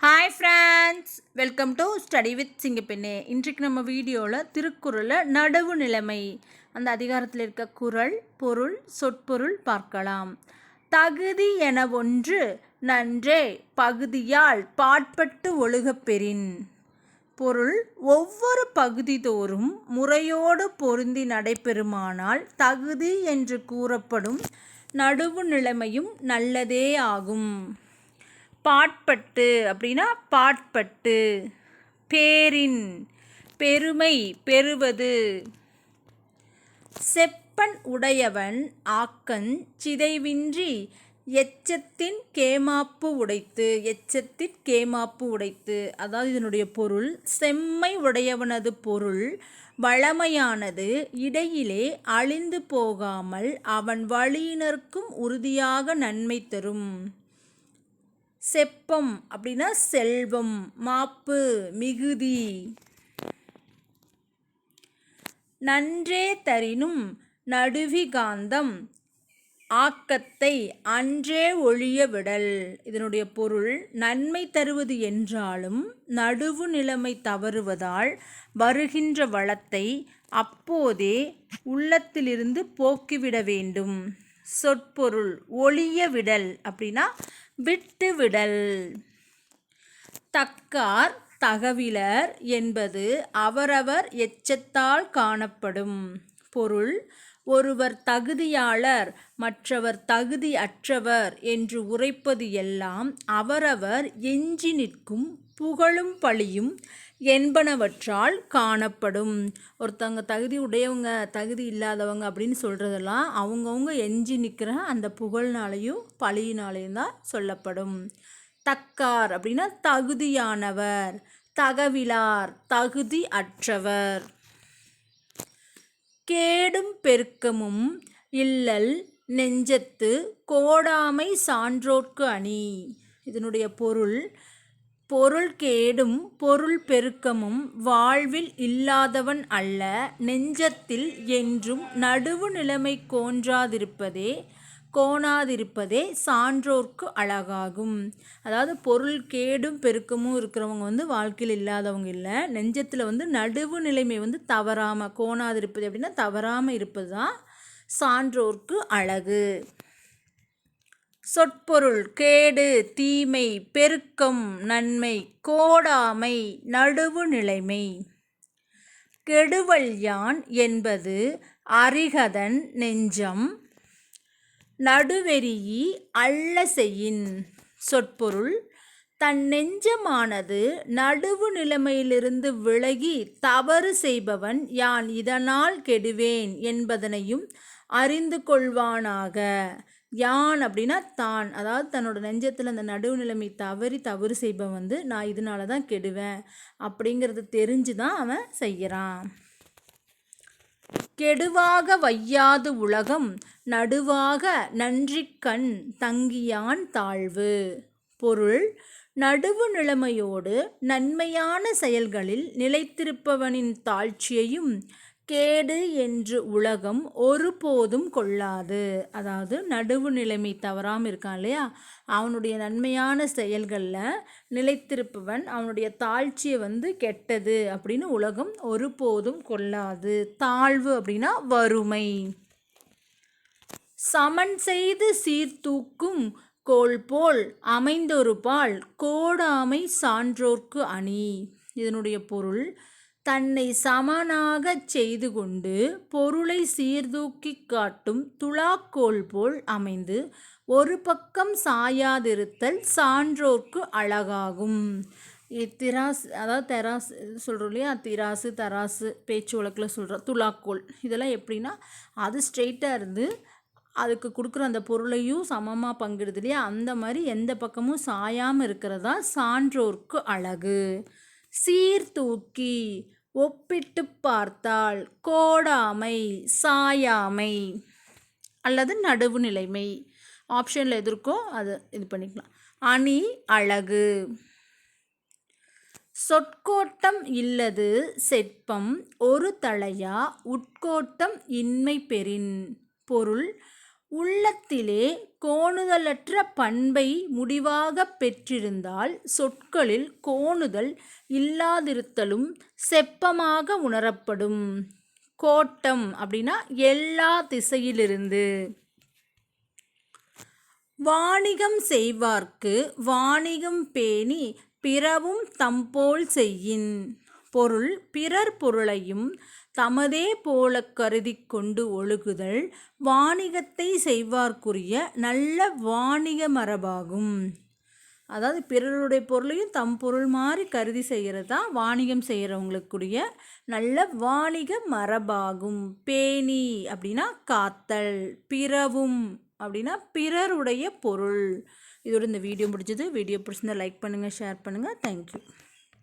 Hi friends welcome to study with Singappenne இன்றைக்கு நம்ம வீடியோவில் திருக்குறளில் நடுவு நிலைமை அந்த அதிகாரத்தில் இருக்க குரல் பொருள் சொற்பொருள் பார்க்கலாம். தகுதி என ஒன்று நன்றே பகுதியால் பாட்பட்டு ஒழுகப்பெறின் பொருள் ஒவ்வொரு பகுதி தோறும் முறையோடு பொருந்தி நடைபெறுமானால் தகுதி என்று கூறப்படும் நடுவு நிலைமையும் நல்லதே ஆகும். பாட்பட்டு அப்படின்னா பாட்பட்டு. பேரின் பெருமை பெறுவது. செப்பன் உடையவன் ஆக்கன் சிதைவின்றி எச்சத்தின் கேமாப்பு உடைத்து எச்சத்தின் கேமாப்பு உடைத்து. அதாவது இதனுடைய பொருள் செம்மை உடையவனது பொருள் வளமையானது இடையிலே அழிந்து போகாமல் அவன் வழியினர்க்கும் உறுதியாக நன்மை தரும். செப்பம் அப்படின்னா செல்வம் மாப்பு மிகுதி. நன்றே தரினும் நடுவிகாந்தம் ஆக்கத்தை அன்றே ஒழிய விடல். இதனுடைய பொருள் நன்மை தருவது என்றாலும் நடுவு நிலைமை தவறுவதால் வருகின்ற வளத்தை அப்போதே உள்ளத்திலிருந்து போக்கிவிட வேண்டும். சொற்பொருள் ஒளிய விடல் அப்படின்னா விட்டுவிடல். தக்கார் தகவிலர் என்பது அவரவர் எச்சத்தால் காணப்படும். பொருள் ஒருவர் தகுதியாளர் மற்றவர் தகுதி அற்றவர் என்று உரைப்பது எல்லாம் அவரவர் எஞ்சி நிற்கும் புகழும் பழியும் என்பனவற்றால் காணப்படும். ஒருத்தவங்க தகுதி உடையவங்க தகுதி இல்லாதவங்க அப்படின்னு சொல்கிறதெல்லாம் அவங்கவுங்க எஞ்சி நிற்கிற அந்த புகழ்னாலையும் பழியினாலையும் தான் சொல்லப்படும். தக்கார் அப்படின்னா தகுதியானவர் தகவிலார் தகுதி அற்றவர் கேடும் பெருக்கமும் இல்லல் நெஞ்சத்து கோடாமை சான்றோர்க்கு அணி. இதனுடைய பொருள் பொருள் கேடும் பொருள் பெருக்கமும் வாழ்வில் இல்லாதவன் அல்ல நெஞ்சத்தில் என்றும் நடுவு நிலைமை கோன்றாதிருப்பதே கோணாதிருப்பதே சான்றோர்க்கு அழகாகும். அதாவது பொருள் கேடும் பெருக்கமும் இருக்கிறவங்க வந்து வாழ்க்கையில் இல்லாதவங்க இல்லை. நெஞ்சத்தில் வந்து நடுவு நிலைமை வந்து தவறாமல் கோணாதிருப்பது அப்படின்னா தவறாமல் இருப்பது தான் சான்றோர்க்கு அழகு. சொற்பொருள் கேடு தீமை பெருக்கம் நன்மை கோடாமை நடுவு நிலைமை. கெடுவல் யான் என்பது அரிகதன் நெஞ்சம் நடுவெறியி அல்ல செய்யின். சொற்பொருள் தன் நெஞ்சமானது நடுவு நிலைமையிலிருந்து விலகி தவறு செய்பவன் யான் இதனால் கெடுவேன் என்பதனையும் அறிந்து கொள்வானாக. யான் அப்படின்னா தான். அதாவது தன்னோட நெஞ்சத்தில் அந்த நடுவு நிலைமை தவறி தவறு செய்பவன் வந்து நான் இதனால தான் கெடுவேன் அப்படிங்கிறது தெரிஞ்சு தான் அவன் செய்கிறான் கெடுவாக வையாது உலகம் நடுவாக நன்றிக்கண் தங்கியான் தாழ்வு. பொருள் நடுவு நிலைமையோடு நன்மையான செயல்களில் நிலைத்திருப்பவனின் தாழ்ச்சியையும் கேடு என்று உலகம் ஒருபோதும் கொள்ளாது. அதாவது நடுவு நிலைமை தவறாமல் இருக்கான் இல்லையா? அவனுடைய நன்மையான செயல்களில் நிலைத்திருப்பவன் அவனுடைய தாழ்ச்சியை வந்து கெட்டது அப்படின்னு உலகம் ஒருபோதும் கொள்ளாது. தாழ்வு அப்படின்னா வறுமை. சமன் செய்து சீர்தூக்கும் கோல் போல் அமைந்தொரு பால் கோடாமை சான்றோர்க்கு அணி. இதனுடைய பொருள் தன்னை சமனாகச் செய்து கொண்டு பொருளை சீர்தூக்கி காட்டும் துலாக்கோல் போல் அமைந்து ஒரு பக்கம் சாயாதிருத்தல் சான்றோர்க்கு அழகாகும். திராஸ் அதாவது தெராசு சொல்கிறோம் இல்லையா? திராசு தராசு பேச்சு வழக்கில் சொல்கிறோம் துலாக்கோல் இதெல்லாம் எப்படின்னா அது ஸ்ட்ரெயிட்டாக இருந்து அதுக்கு கொடுக்குற அந்த பொருளையும் சமமாக பங்கிடுது இல்லையா? அந்த மாதிரி எந்த பக்கமும் சாயாமல் இருக்கிறதா சான்றோர்க்கு அழகு. சீர்தூக்கி ஒப்பிட்டு பார்த்தால் கோடாமை சாயாமை அல்லது நடுவு நிலைமை. ஆப்ஷனில் எது இருக்கோ அது இது பண்ணிக்கலாம். அணி அழகு. சொற்கோட்டம் இல்லது செற்பம் ஒரு தலையா உட்கோட்டம் இன்மை பெறின். பொருள் உள்ளத்திலே கோணுதலற்ற பண்பை முடிவாகப் பெற்றிருந்தால் சொற்களில் கோணுதல் இல்லாதிருத்தலும் செப்பமாக உணரப்படும். கோட்டம் அப்படின்னா எல்லா திசையிலிருந்து. வாணிகம் செய்வார்க்கு வாணிகம் பேணி பிறவும் தம்போல் செய்யின். பொருள் பிறர் பொருளையும் தமதே போல கருதி கொண்டு ஒழுகுதல் வாணிகத்தை செய்வார்க்குரிய நல்ல வாணிக மரபாகும். அதாவது பிறருடைய பொருளையும் தம் பொருள் மாதிரி கருதி செய்கிறது தான் வாணிகம் செய்கிறவங்களுக்குரிய நல்ல வாணிக மரபாகும். பேணி அப்படின்னா காத்தல் பிறவும் அப்படின்னா பிறருடைய பொருள். இதோட இந்த வீடியோ முடிஞ்சது. வீடியோ பிடிச்சிருந்தா லைக் பண்ணுங்கள் ஷேர் பண்ணுங்கள் தேங்க்யூ